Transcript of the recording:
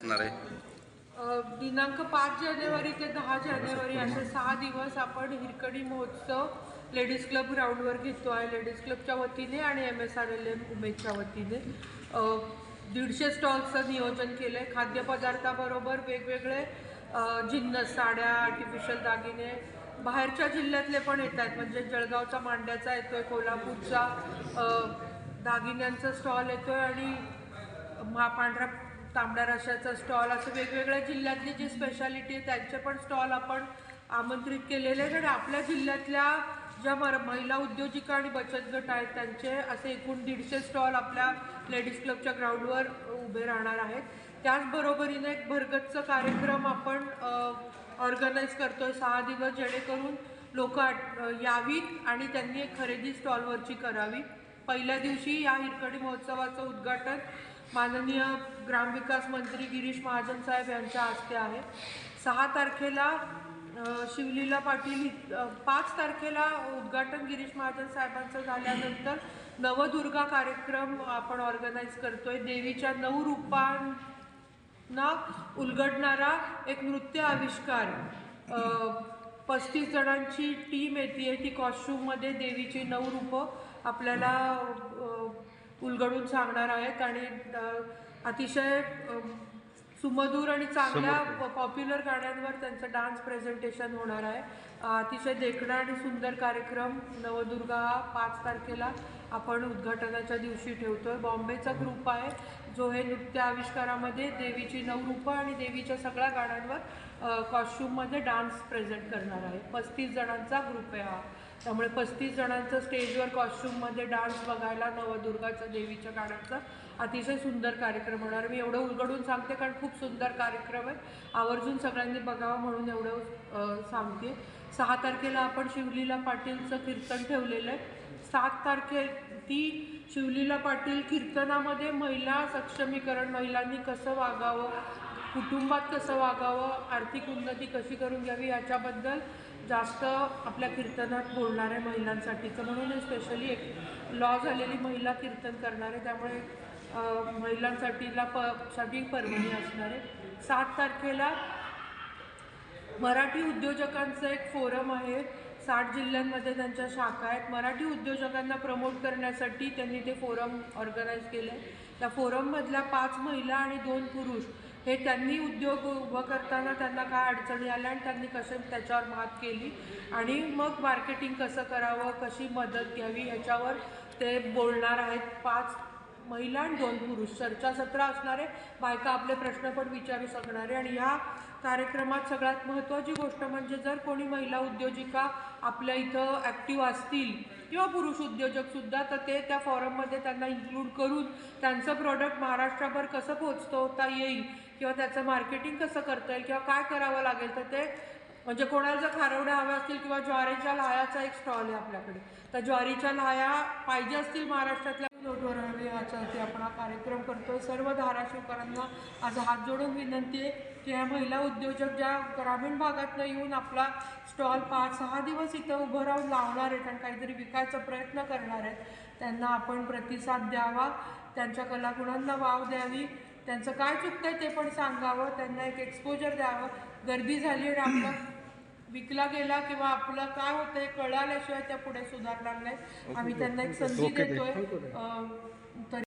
आहे? दिनांक पाच जानेवारी ते दहा जानेवारी असे सहा दिवस आपण हिरकणी महोत्सव लेडीज क्लब ग्राउंडवर घेतो आहे. लेडीज क्लबच्या वतीने आणि M S R L M उमेदच्या वतीने. दीडशे स्टॉल्सचं नियोजन केलं आहे खाद्यपदार्थाबरोबर वेगवेगळे जिन्नस साड्या आर्टिफिशियल दागिने. बाहेरच्या जिल्ह्यातले पण येत आहेत म्हणजे जळगावचा मांड्याचा येतो आहे कोल्हापूरचा दागिन्यांचा स्टॉल येतोय आणि मा पांढऱ्या तांबड्या रशाचा स्टॉल असं वेगवेगळ्या जिल्ह्यातली जी स्पेशालिटी आहे त्यांचे पण स्टॉल आपण आमंत्रित केलेले आहेत. आणि आपल्या जिल्ह्यातल्या ज्या मर महिला उद्योजिका आणि बचत गट आहेत त्यांचे असे एकूण दीडशे स्टॉल आपल्या लेडीज क्लबच्या ग्राउंडवर उभे राहणार आहेत. त्याचबरोबरीने एक भरगतचा कार्यक्रम आपण ऑर्गनाईज करतो आहे सहा दिवस जेणेकरून लोक यावीत आणि त्यांनी एक खरेदी स्टॉलवरची करावी. पहिल्या दिवशी या हिरकणी महोत्सवाचं उद्घाटन माननीय ग्रामविकास मंत्री गिरीश महाजन साहेब यांच्या हस्ते आहे. सहा तारखेला शिवलीला पाटील पाच तारखेला उद्घाटन गिरीश महाजन साहेबांचं झाल्यानंतर नवदुर्गा कार्यक्रम आपण ऑर्गनाईज करतोय. देवीच्या नऊ रूपांना उलगडणारा एक नृत्य आविष्कार. पस्तीस जणांची टीम येते. ती कॉस्ट्यूममध्ये देवीची नऊ रूपं आपल्याला उलगडून सांगणार आहेत आणि अतिशय सुमधूर आणि चांगल्या पॉप्युलर गाण्यांवर त्यांचं डान्स प्रेझेंटेशन होणार आहे. अतिशय देखणा आणि सुंदर कार्यक्रम नवदुर्गा हा पाच तारखेला आपण उद्घाटनाच्या दिवशी ठेवतोय. बॉम्बेचा ग्रुप आहे. जो हे नृत्य आविष्कारामध्ये देवीची नऊ रूपं आणि देवीच्या सगळ्या गाण्यांवर कॉस्ट्यूममध्ये डान्स प्रेझेंट करणार आहे. पस्तीस जणांचा ग्रुप आहे हा. त्यामुळे पस्तीस जणांचं स्टेजवर कॉस्ट्यूममध्ये डान्स बघायला नवदुर्गाच्या देवीच्या गाण्याचा अतिशय सुंदर कार्यक्रम होणार. मी एवढं उलगडून सांगते कारण खूप सुंदर कार्यक्रम आहे. आवर्जून सगळ्यांनी बघावं म्हणून एवढं सांगते. सहा तारखेला आपण शिवलीला पाटीलचं कीर्तन ठेवलेलं आहे. सात तारखे ती शिवलीला पाटील कीर्तनामध्ये महिला सक्षमीकरण महिलांनी कसं वागावं कुटुंबात कसं वागावं आर्थिक उन्नती कशी करून घ्यावी याच्याबद्दल जास्त आपल्या कीर्तनात बोलणार आहे महिलांसाठीचं. म्हणून स्पेशली एक लॉ झालेली महिला कीर्तन करणार आहे. त्यामुळे महिलांसाठीला प साठी पर्वणी असणार आहे. सात तारखेला मराठी उद्योजकांचं एक फोरम आहे. साठ जिल्ह्यांमध्ये त्यांच्या शाखा आहेत. मराठी उद्योजकांना प्रमोट करण्यासाठी त्यांनी ते फोरम ऑर्गनाईज केले त्या फोरममधल्या पाच महिला आणि दोन पुरुष हे त्यांनी उद्योग उभं करताना त्यांना काय अडचणी आल्या आणि त्यांनी कसे त्याच्यावर मात केली आणि मग मार्केटिंग कसं करावं कशी मदत घ्यावी ह्याच्यावर ते बोलणार आहेत. पाच महिला आणि दोन पुरुष. चर्चासत्र असणारे बायका आपले प्रश्न पण विचारू शकणारे आणि ह्या कार्यक्रमात सगळ्यात महत्त्वाची गोष्ट म्हणजे जर कोणी महिला उद्योजिका आपल्या इथं ॲक्टिव्ह असतील किंवा पुरुष उद्योजकसुद्धा तर ते त्या फॉरममध्ये त्यांना इन्क्लूड करून त्यांचं प्रॉडक्ट महाराष्ट्राभर कसं पोचवता येईल किंवा त्याचं मार्केटिंग कसं करता येईल किंवा काय करावं लागेल तर ते म्हणजे कोणाला जर खारवड्या हव्या असतील किंवा ज्वारीच्या लाह्याचा एक स्टॉल आहे आपल्याकडे तर ज्वारीच्या लाह्या पाहिजे असतील महाराष्ट्रातल्या नोटवर हवे याच्यावरती आपण हा कार्यक्रम करतो सर्व धाराशिवकरांना आज हात जोडून विनंती आहे की ह्या महिला उद्योजक ज्या ग्रामीण भागातनं येऊन आपला स्टॉल पाच सहा दिवस इथं उभं राहून लावणार आहेत आणि काहीतरी विकायचा प्रयत्न करणार आहेत त्यांना आपण प्रतिसाद द्यावा त्यांच्या कलागुणांना वाव द्यावी. त्यांचं काय चुकतं ते पण सांगावं त्यांना एक एक्सपोजर द्यावं. गर्दी झाली आणि आपलं विकला गेला किंवा आपलं काय होतं हे कळाल्याशिवाय त्या पुढे सुधारणार नाही आम्ही त्यांना एक संधी देतोय. अं, तर